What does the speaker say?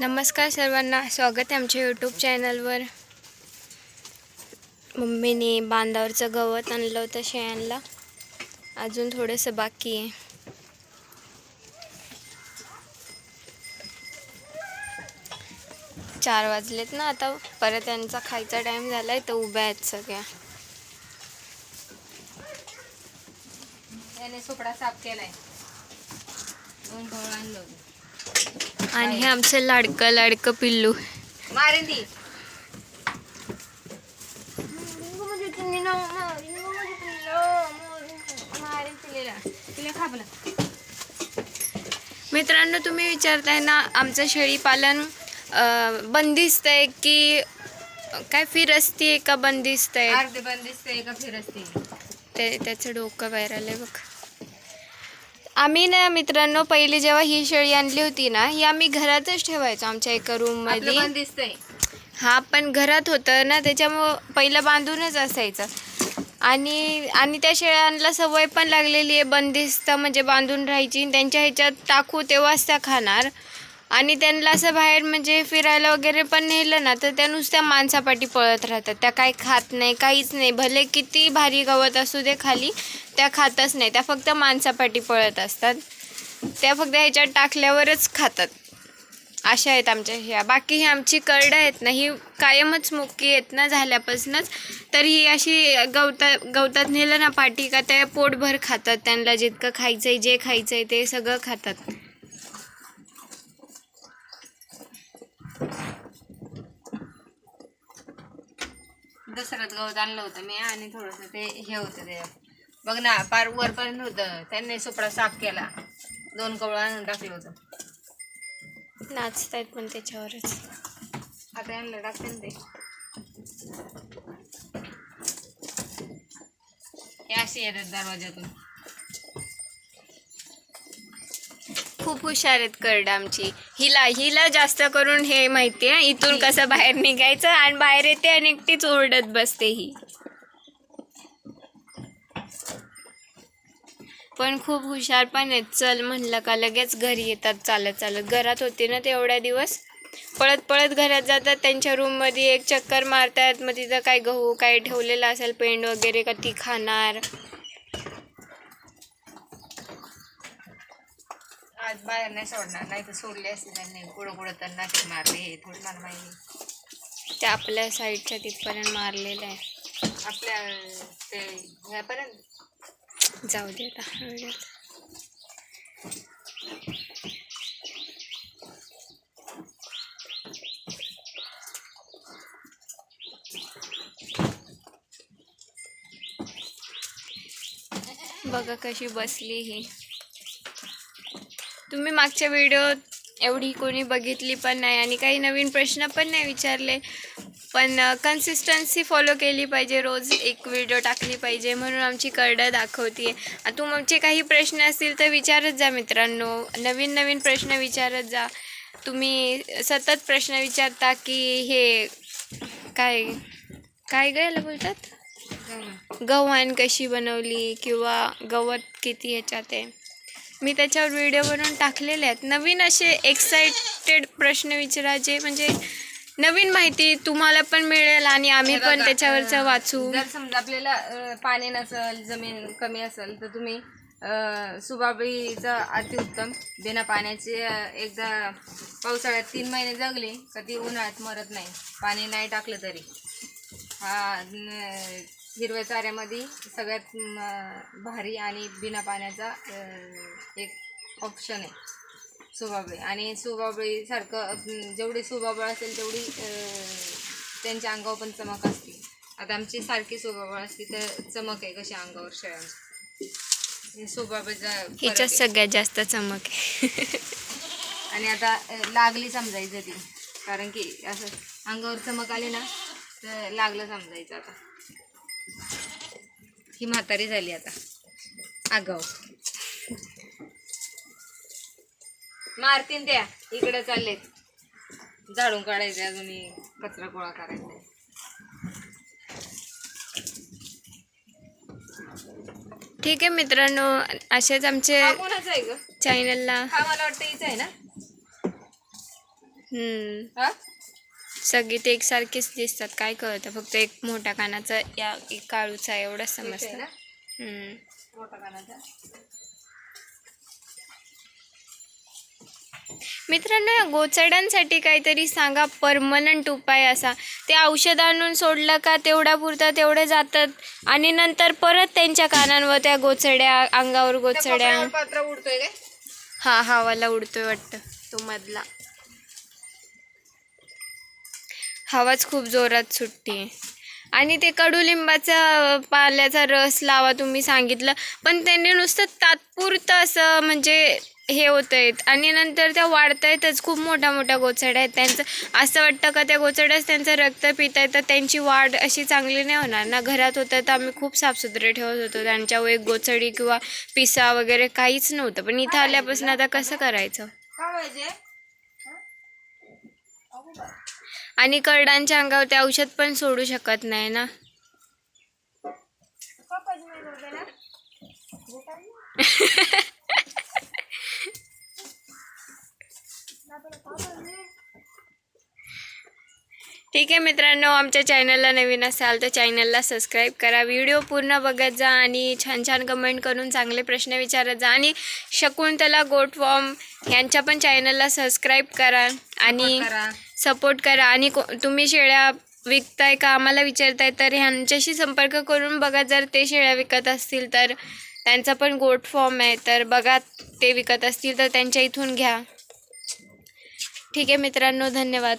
नमस्कार सर्वांना स्वागत आहे आमच्या यूट्यूब चॅनलवर मम्मीने बांधावरचं गवत आणलं होतं शेळ्यांना अजून थोडंसं बाकी आहे. चार वाजलेत ना आता परत यांचा खायचा टाईम झाला आहे तर उभ्या आहेत सगळ्या. त्याने सुपडा साफ केलाय. दोन आणलं आणि हे आमचं लाडकं लाडकं पिल्लू. मित्रांनो तुम्ही विचारताय ना आमचं शेळीपालन बंदिस्त आहे की काय फिरस्ती आहे का बंदिस्त आहे ते त्याचं डोकं बाहेर आलंय बघ. आम्ही ना मित्रांनो पहिले जेव्हा ही शेळी आणली होती ना ही आम्ही घरातच ठेवायचो आमच्या एका रूम आपलं मध्ये बंदिस्त आहे हा पण घरात होतं ना त्याच्यामुळं पहिलं बांधूनच असायचं. आणि आणि त्या शेळ्यांना सवय पण लागलेली आहे बंदिस्त म्हणजे बांधून राहायची. त्यांच्या ह्याच्यात टाकू तेव्हाच त्या खाणार. आणि त्यांना असं बाहेर म्हणजे फिरायला वगैरे पण नेलं ना तर त्या नुसत्या माणसापाठी पळत राहतात. त्या काही खात नाही काहीच नाही. भले किती भारी गवत असू दे खाली त्या खातच नाही. त्या फक्त माणसापाठी पळत असतात. त्या फक्त ह्याच्यात टाकल्यावरच खातात. अशा आहेत आमच्या ह्या. बाकी ही आमची करडं आहेत ना ही कायमच मुक्की आहेत ना झाल्यापासूनच. तर ही अशी गवता गवतात नेलं ना पाठी का त्या पोटभर खातात. त्यांना जितकं खायचं आहे जे खायचं आहे ते सगळं खातात. दसऱ्यात गवत आणलं होतं मी आणि थोडस ते हे होतं ते. बघ ना पार वरपर्यंत होतं त्यांनी सुपडा साफ केला. दोन कवळ आणून टाकलं होतं. नाचतायत पण त्याच्यावरच. आता यांना टाकते ना ते. हे असे येतात दरवाजातून खूप हुशार आहेत करड आमची. हिला हिला जास्त करून हे माहिती आहे. इथून कसं बाहेर निघायचं आणि बाहेर येते आणि एकटीच ओरडत बसते ही. पण खूप हुशार पण आहेत. चल म्हणलं का लगेच घरी येतात. चालत चालत. घरात होते ना ते एवढ्या दिवस. पळत पळत घरात जातात. त्यांच्या रूममध्ये एक चक्कर मारतात. मग तिथं काय गहू काय ठेवलेलं असेल पेंड वगैरे का ती खाणार. आज बाहेर नाही सोडणार नाही तर सोडले असते त्यांनी. कुठं कुठं तर नाशिक मारले हे थोडी मला माहिती ते आपल्या साईडच्या तिथपर्यंत मारलेलं आहे. आपल्या ते ह्यापर्यंत? जाऊ दे आता. बघा कशी बसली ही. तुम्ही मागच्या व्हिडिओत एवढी कोणी बघितली पण नाही आणि काही नवीन प्रश्न पण नाही विचारले. पण कन्सिस्टन्सी फॉलो केली पाहिजे. रोज एक व्हिडिओ टाकली पाहिजे म्हणून आमची करडं दाखवते तुमचे काही प्रश्न असतील तर विचारत जा मित्रांनो. नवीन नवीन प्रश्न विचारत जा. तुम्ही सतत प्रश्न विचारता की हे काय काय गायला बोलतात? गव्हाण. कशी बनवली किंवा गवत किती ह्याच्यात आहे? मी त्याच्यावर व्हिडिओ बनवून टाकलेले आहेत. नवीन असे एक्साइटेड प्रश्न विचारायचे म्हणजे नवीन माहिती तुम्हाला पण मिळेल आणि आम्ही पण त्याच्यावरचं वाचू. जर समजा आपल्याला अं, पाणी नसेल जमीन कमी असेल तर तुम्ही अं, सुबाबळीचं अतिउत्तम बिना पाण्याचे अं, एकदा पावसाळ्यात तीन महिने जगली का ती उन्हाळ्यात मरत नाही. पाणी नाही टाकलं तरी. हा न- हिरव्या चाऱ्यामध्ये सगळ्यात भारी आणि बिना पाण्याचा एक ऑप्शन आहे. सुबाबळी. आणि सुबाबळी सारखं अं, जेवढी सुबाबळ असेल तेवढी त्यांच्या अंगावर पण चमक असते. आता आमची सारखी सुबाबळ असते तर चमक आहे कशी अंगावर शेळ्यांची सुबाबळीचा हिच्यात. सगळ्यात जास्त चमक आहे. आणि आता लागली समजायचं ती. कारण की असं अंगावर चमक आली ना तर लागलं समजायचं आता. ही म्हातारी झाली आता. आगाव मारतीन त्या. इकडे चाललेत झाडून काढायचे अजून हे कचरा गोळा करायचा. ठीक आहे मित्रांनो असेच आमचे कोणाचा आहे ग? चॅनलला हा मला वाटतं हिचा आहे ना? हम्म. हा? सगळी ते एकसारखेच दिसतात काय कळतं? फक्त एक मोठ्या कानाचा या एक काळूचा एवढंच आहे समजतं. मोठा कानाचा. मित्रांनो या गोचड्यांसाठी काहीतरी सांगा परमनंट उपाय असा. ते औषध आणून सोडलं का तेवढा पुरता तेवढे जातात आणि नंतर परत त्यांच्या कानांवर त्या गोचड्या अंगावर गोचड्या काय? हा हवाला उडतोय वाटतं तो मधला. हवाच खूप जोरात सुटते. आणि ते कडुलिंबाचा पाल्याचा रस लावा तुम्ही सांगितलं. पण त्यांनी नुसतं तात्पुरतं असं म्हणजे हे होत आहेत आणि नंतर त्या वाढत आहेतच खूप मोठ्या मोठ्या गोचड्या आहेत त्यांचं. असं वाटतं का त्या गोचड्याच त्यांचं रक्त पित आहे तर त्यांची वाढ अशी चांगली नाही होणार ना? घरात होतं तर आम्ही खूप साफसुथरे ठेवत होतो. त्यांच्यावर एक गोचडी किंवा पिसा वगैरे काहीच नव्हतं. पण इथं आल्यापासून आता कसं करायचं? आणि करडांच्या अंगावर ते औषध पण सोडू शकत नाही ना. ठीक आहे मित्रांनो आमच्या चॅनलला नवीन असाल तर चॅनलला सबस्क्राईब करा. व्हिडिओ पूर्ण बघत जा आणि छान छान कमेंट करून चांगले प्रश्न विचारत जा. आणि शकुंतला गोटवॉम यांच्या पण चॅनलला सबस्क्राईब करा. आणि करा. सपोर्ट करा आणि को तुम्ही शेळ्या विकताय का आम्हाला विचारताय तर ह्यांच्याशी संपर्क करून बघा. जर ते शेळ्या विकत असतील तर त्यांचा पण गोट फॉर्म आहे तर बघा ते विकत असतील तर त्यांच्या इथून घ्या. ठीक आहे मित्रांनो धन्यवाद.